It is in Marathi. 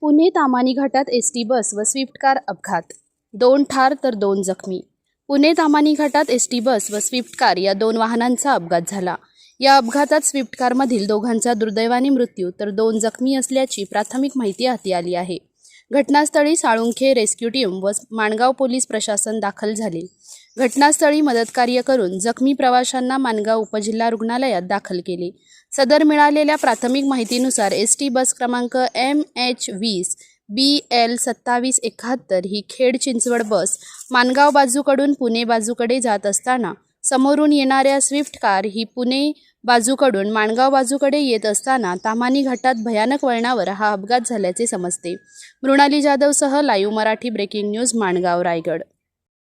पुणे तामानी घाटात एस टी बस व स्विफ्ट कार अपघात. दोन ठार तर दोन जखमी. पुणे तामानी घाटात एस टी बस व स्विफ्ट कार या दोन वाहनांचा अपघात झाला. या अपघातात स्विफ्ट कारमधील दोघांचा दुर्दैवाने मृत्यू तर दोन जखमी असल्याची प्राथमिक माहिती हाती आली आहे. घटनास्थळी साळुंखे रेस्क्यू टीम व माणगाव पोलीस प्रशासन दाखल झाले. घटनास्थळी मदतकार्य करून जखमी प्रवाशांना माणगाव उपजिल्हा रुग्णालयात दाखल केले. सदर मिळालेल्या प्राथमिक माहितीनुसार एस टी बस क्रमांक एम एच वीस बी एल सत्तावीस एकाहत्तर ही खेड चिंचवड बस माणगाव बाजूकडून पुणे बाजूकडे जात असताना समोरून येणाऱ्या स्विफ्ट कार ही पुणे बाजूकडून माणगाव बाजूकडे येत असताना तामानी घाटात भयानक वळणावर हा अपघात झाल्याचे समजते. Mrunali जाधवसह live Marathi breaking news Mangaon Raigad.